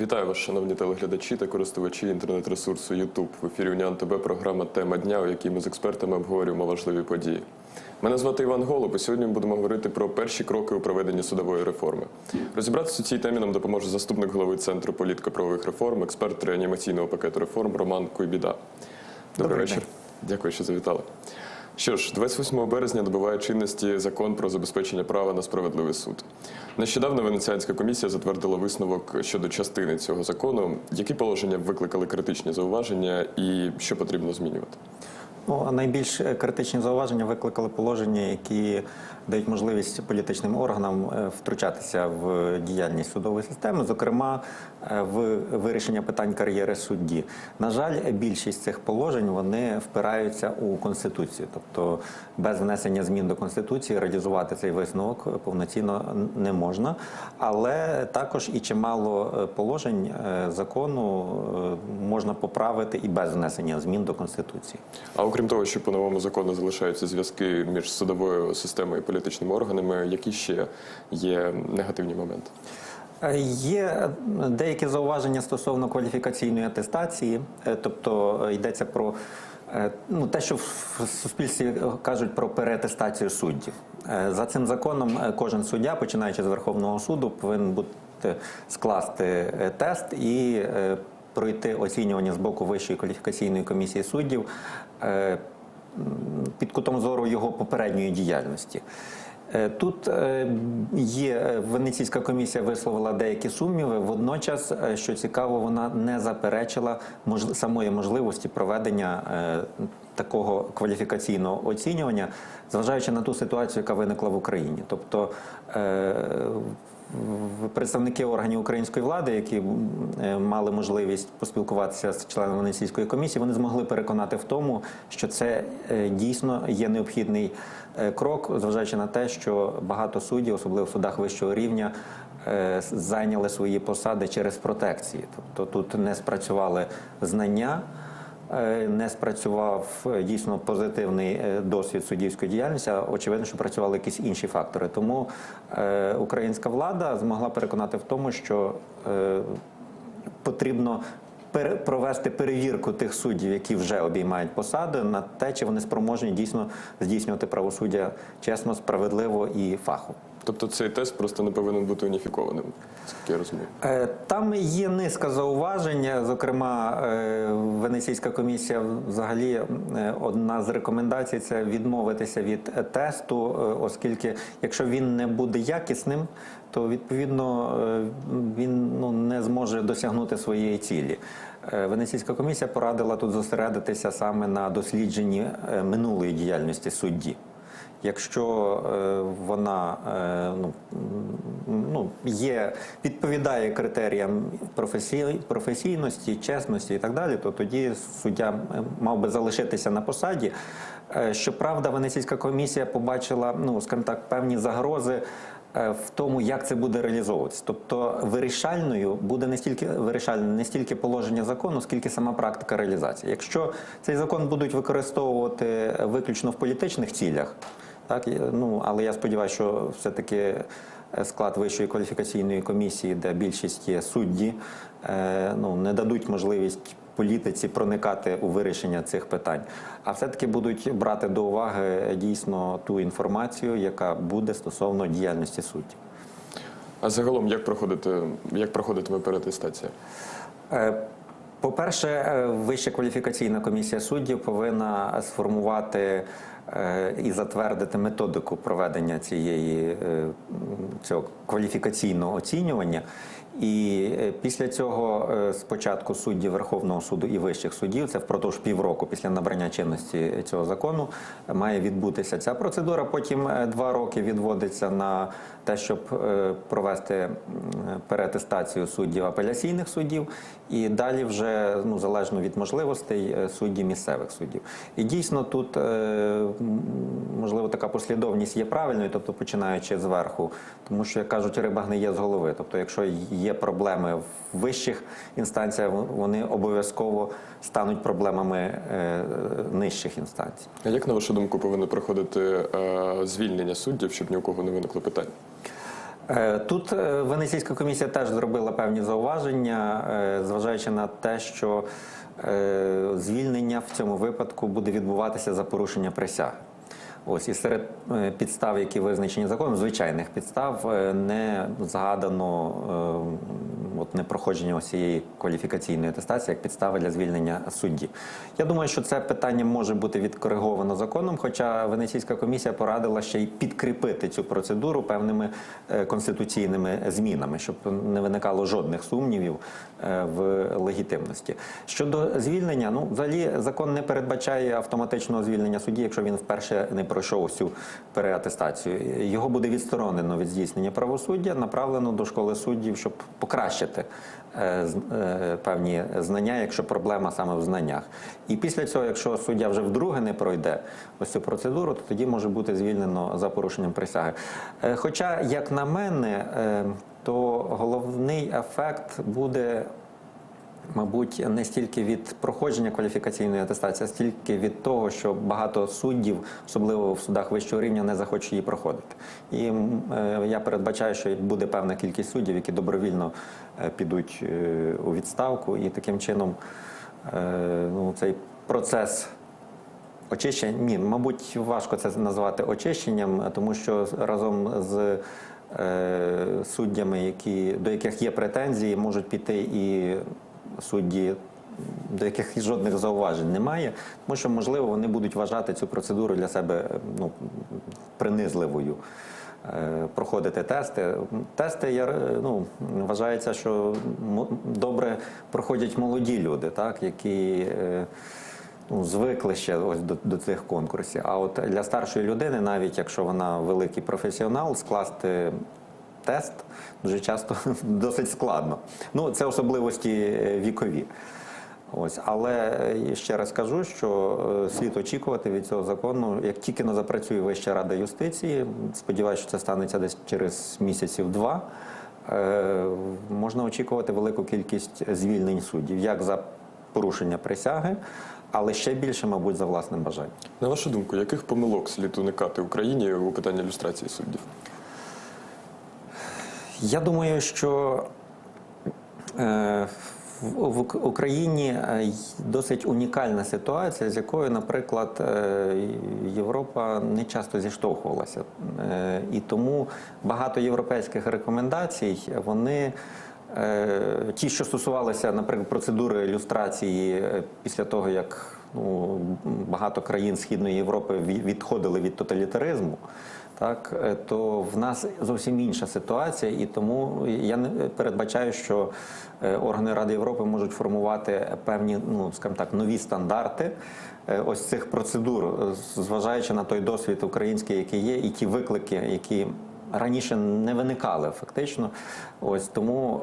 Вітаю вас, шановні телеглядачі та користувачі інтернет-ресурсу YouTube. В ефірі Уніан ТБ програма Тема дня, у якій ми з експертами обговорюємо важливі події. Мене звати Іван Голуб, і сьогодні ми будемо говорити про перші кроки у проведенні судової реформи. Розібратися у цій темі нам допоможе заступник голови Центру політико-правових реформ, експерт реанімаційного пакету реформ Роман Куйбіда. Добрий, Добрий вечір. Дякую, що завітали. Що ж, 28 березня добиває чинності закон про забезпечення права на справедливий суд. Нещодавно Венеціанська комісія затвердила висновок щодо частини цього закону. Які положення викликали критичні зауваження і що потрібно змінювати? Ну, найбільш е, критичні зауваження викликали положення, які дають можливість політичним органам е, втручатися в діяльність судової системи, зокрема е, в вирішення питань кар'єри судді. На жаль, більшість цих положень вони впираються у конституцію, тобто без внесення змін до конституції реалізувати цей висновок повноцінно не можна. Але також і чимало положень закону можна поправити і без внесення змін до конституції. Окрім того, що по новому закону залишаються зв'язки між судовою системою і політичними органами, які ще є негативні моменти? Е, Є деякі зауваження стосовно кваліфікаційної атестації, е, тобто е, йдеться про ну, те, що в суспільстві кажуть про переатестацію суддів. За цим законом кожен суддя, починаючи з Верховного суду, повинен бути скласти тест і пройти оцінювання з боку Вищої кваліфікаційної комісії суддів е, під кутом зору його попередньої діяльності. Е, Тут е, є Венеційська комісія висловила деякі сумніви. Водночас, що цікаво, вона не заперечила самої можливості проведення такого кваліфікаційного оцінювання, зважаючи на ту ситуацію, яка виникла в Україні. Тобто представники органів української влади, які е, мали можливість поспілкуватися з членами Венеційської комісії, вони змогли переконати в тому, що це е, дійсно є необхідний е, крок, зважаючи на те, що багато суддів, особливо в судах вищого рівня, зайняли свої посади через протекції. Тобто тут не спрацювали знання. Е, Не спрацював е, дійсно позитивний е, досвід суддівської діяльності, а очевидно, що працювали якісь інші фактори. Тому українська влада змогла переконати в тому, що потрібно провести перевірку тих суддів, які вже обіймають посади, на те, чи вони спроможні дійсно здійснювати правосуддя чесно, справедливо і фахово. Тобто цей тест просто не повинен бути уніфікованим, наскільки я розумію. Е, Там є низка зауважень. Зокрема, е, Венеційська комісія взагалі е, одна з рекомендацій це відмовитися від тесту, оскільки якщо він не буде якісним, то відповідно е, він ну, не зможе досягнути своєї цілі. Е, Венеційська комісія порадила тут зосередитися саме на дослідженні е, минулої діяльності судді. Якщо вона ну, ну, є, відповідає критеріям професій, професійності, чесності і так далі, то тоді суддя мав би залишитися на посаді. Щоправда, Венеційська комісія побачила, ну скажімо так, певні загрози. Е, В тому, як це буде реалізовуватися, тобто вирішальною буде не стільки вирішальним не стільки положення закону, скільки сама практика реалізації. Якщо цей закон будуть використовувати виключно в політичних цілях, так ну але я сподіваюся, що все-таки е, склад вищої кваліфікаційної комісії, де більшість є судді, е, ну не дадуть можливість політиці проникати у вирішення цих питань, а все-таки будуть брати до уваги дійсно ту інформацію, яка буде стосовно діяльності суддів. А загалом, як проходити, як проходитиме переатестація? Е, По-перше, е, Вища кваліфікаційна комісія суддів повинна сформувати е, і затвердити методику проведення цієї е, цього кваліфікаційного оцінювання. І е, після цього е, спочатку судді Верховного суду і вищих судів, це впродовж півроку після набрання чинності цього закону, має відбутися ця процедура. Потім е, два роки відводиться на те, щоб провести м, переатестацію суддів апеляційних суддів, і далі вже ну залежно від можливостей судді місцевих суддів. І дійсно тут можливо така послідовність є правильною, тобто починаючи зверху, тому що як кажуть, риба гниє з голови. Тобто, якщо є проблеми в вищих інстанціях, вони обов'язково стануть проблемами е, нижчих інстанцій. А як на вашу думку повинно проходити е, звільнення суддів, щоб ні у кого не виникло питань? Е, Тут Венеційська комісія теж зробила певні зауваження, зважаючи на те, що звільнення в цьому випадку буде відбуватися за порушення присяги. Ось і серед е, підстав, які визначені законом, звичайних підстав, е, не згадано е, от непроходження ось цієї кваліфікаційної атестації як підстави для звільнення судді. Я думаю, що це питання може бути відкориговано законом, хоча Венеційська комісія порадила ще й підкріпити цю процедуру певними е, конституційними змінами, щоб не виникало жодних сумнівів е, в легітимності. Щодо звільнення, ну взагалі закон не передбачає автоматичного звільнення судді, якщо він вперше не пройшов всю переатестацію. Його буде відсторонено від здійснення правосуддя, направлено до школи суддів, щоб покращити е, е, певні знання, якщо проблема саме в знаннях. І після цього, якщо суддя вже вдруге не пройде ось цю процедуру, то тоді може бути звільнено за порушенням присяги. Е, Хоча, як на мене, то головний ефект буде Мабуть, не стільки від проходження кваліфікаційної атестації, а стільки від того, що багато суддів, особливо в судах вищого рівня, не захочуть її проходити. І е, я передбачаю, що буде певна кількість суддів, які добровільно е, підуть е, у відставку, і таким чином ну, цей процес Очищення, ні, мабуть, важко це назвати очищенням, тому що разом з суддями, які, до яких є претензії, можуть піти і судді, до яких жодних зауважень немає, тому що, можливо, вони будуть вважати цю процедуру для себе ну, принизливою. Е, Проходити тести. Тести я, е, ну, вважається, що добре проходять молоді люди, так, які е, ну, звикли ще ось до, до цих конкурсів. А от для старшої людини, навіть якщо вона великий професіонал, скласти тест дуже часто досить складно. Ну, це особливості е, вікові. Ось, але е, ще раз кажу, що е, слід очікувати від цього закону, як тільки не запрацює Вища рада юстиції, сподіваюся, що це станеться десь через місяців два. Можна очікувати велику кількість звільнень суддів, як за порушення присяги, але ще більше, мабуть, за власним бажанням. На вашу думку, яких помилок слід уникати Україні у питанні люстрації суддів? Я думаю, що е, в, Україні е, досить унікальна ситуація, з якою, наприклад, е, Європа не часто зіштовхувалася. І тому багато європейських рекомендацій вони. Ті, що стосувалися, наприклад, процедури ілюстрації після того, як ну, багато країн Східної Європи відходили від тоталітаризму, так е, то в нас зовсім інша ситуація, і тому я не передбачаю, що е, органи Ради Європи можуть формувати певні, ну скажімо так, нові стандарти е, ось цих процедур, зважаючи на той досвід український, який є, і ті виклики, які раніше не виникали фактично. Ось тому.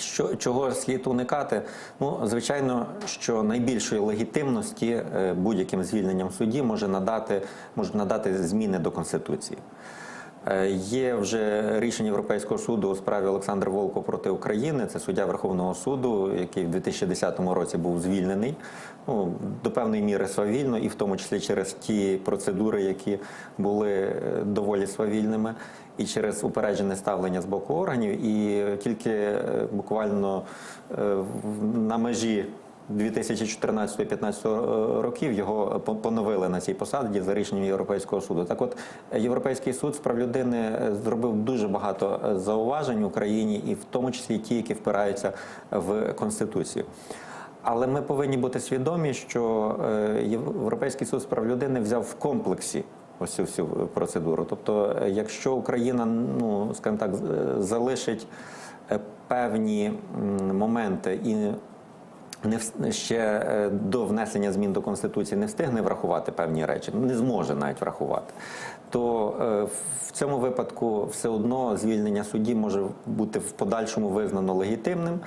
Що чого слід уникати? Ну, звичайно, що найбільшої легітимності е, будь-яким звільненням судді може надати можуть надати зміни до конституції. Е, Є вже рішення Європейського суду у справі Олександра Волко проти України. Це суддя Верховного суду, який в 2010 році був звільнений. Ну, до певної міри свавільно, і в тому числі через ті процедури, які були е, доволі свавільними, і через упереджене ставлення з боку органів. І тільки е, буквально е, на межі 2014-2015 років його поновили на цій посаді за рішенням Європейського суду. Так от Європейський суд з прав людини зробив дуже багато зауважень Україні, і в тому числі ті, які впираються в Конституцію. Але ми повинні бути свідомі, що е, Європейський суд з прав людини взяв в комплексі ось цю всю процедуру. Тобто, е, якщо Україна, ну скажімо так, е, залишить певні моменти і не ще е, до внесення змін до конституції не встигне врахувати певні речі, не зможе навіть врахувати. То е, в цьому випадку все одно звільнення судді може бути в подальшому визнано легітимним.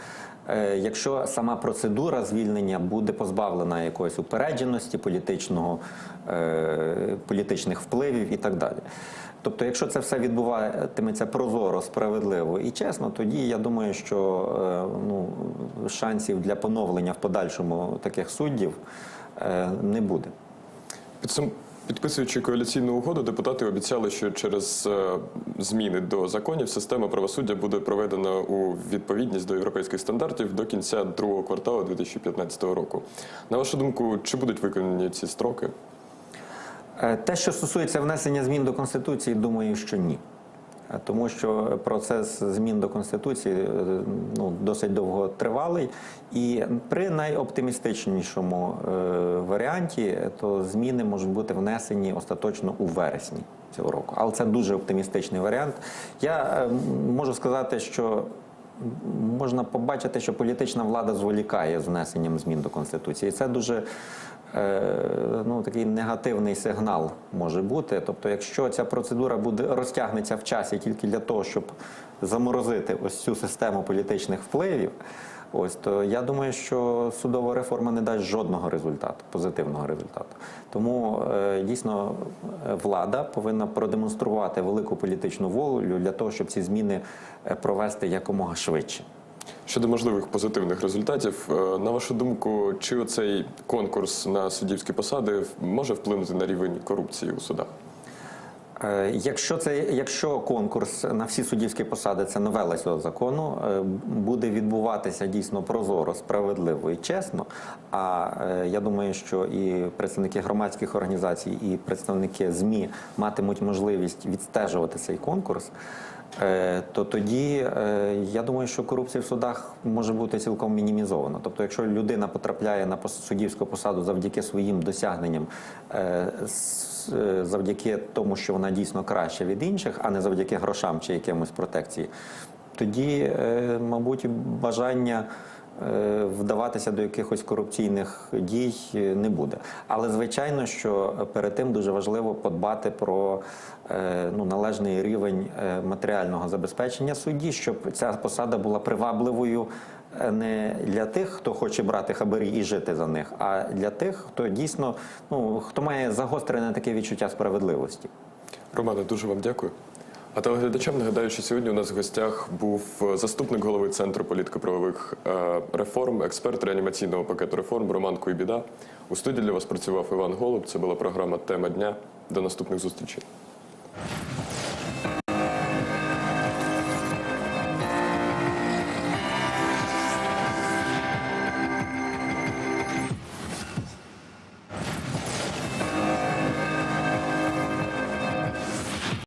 е, Якщо сама процедура звільнення буде позбавлена якоїсь упередженості, політичного, політичних впливів і так далі. Тобто, якщо це все відбуватиметься прозоро, справедливо і чесно, тоді я думаю, що е, ну, шансів для поновлення в подальшому таких суддів е, не буде. Підписуючи коаліційну угоду, депутати обіцяли, що через е, зміни до законів система правосуддя буде проведена у відповідність до європейських стандартів до кінця другого кварталу 2015 року. На вашу думку, чи будуть виконані ці строки? Е, Те, що стосується внесення змін до Конституції, думаю, що ні. Е, Тому що процес змін до Конституції е, ну, досить довго тривалий, і при найоптимістичнішому варіанті то зміни можуть бути внесені остаточно у вересні цього року. Але це дуже оптимістичний варіант. Я можу сказати, що можна побачити, що політична влада зволікає з внесенням змін до Конституції. І це дуже ну, такий негативний сигнал може бути. Тобто, якщо ця процедура буде розтягнеться в часі тільки для того, щоб заморозити ось цю систему політичних впливів. Ось то я думаю, що судова реформа не дасть жодного результату, позитивного результату. Тому е, дійсно е, влада повинна продемонструвати велику політичну волю для того, щоб ці зміни е, провести якомога швидше. Щодо можливих позитивних результатів, е, на вашу думку, чи оцей конкурс на суддівські посади може вплинути на рівень корупції у судах? Е, Якщо це якщо конкурс на всі суддівські посади це новела цього закону, е, буде відбуватися дійсно прозоро, справедливо і чесно. А я думаю, що і представники громадських організацій, і представники ЗМІ матимуть можливість відстежувати цей конкурс. Е, То тоді е, я думаю, що корупція в судах може бути цілком мінімізована. Тобто, якщо людина потрапляє на суддівську посаду завдяки своїм досягненням, е, завдяки тому, що вона дійсно краща від інших, а не завдяки грошам чи якимось протекції, тоді, мабуть, бажання вдаватися до якихось корупційних дій е, не буде. Але звичайно, що перед тим дуже важливо подбати про е, ну, належний рівень е, матеріального забезпечення судді, щоб ця посада була привабливою е, не для тих, хто хоче брати хабарі і жити за них, а для тих, хто дійсно ну, хто має загострене таке відчуття справедливості. Романе, дуже вам дякую. А телеглядачам нагадаю, що сьогодні у нас в гостях був е, заступник голови Центру політико-правових е, реформ, експерт реанімаційного пакету реформ Роман Куйбіда. У студії для вас працював Іван Голуб. Це була програма Тема дня. До наступних зустрічей.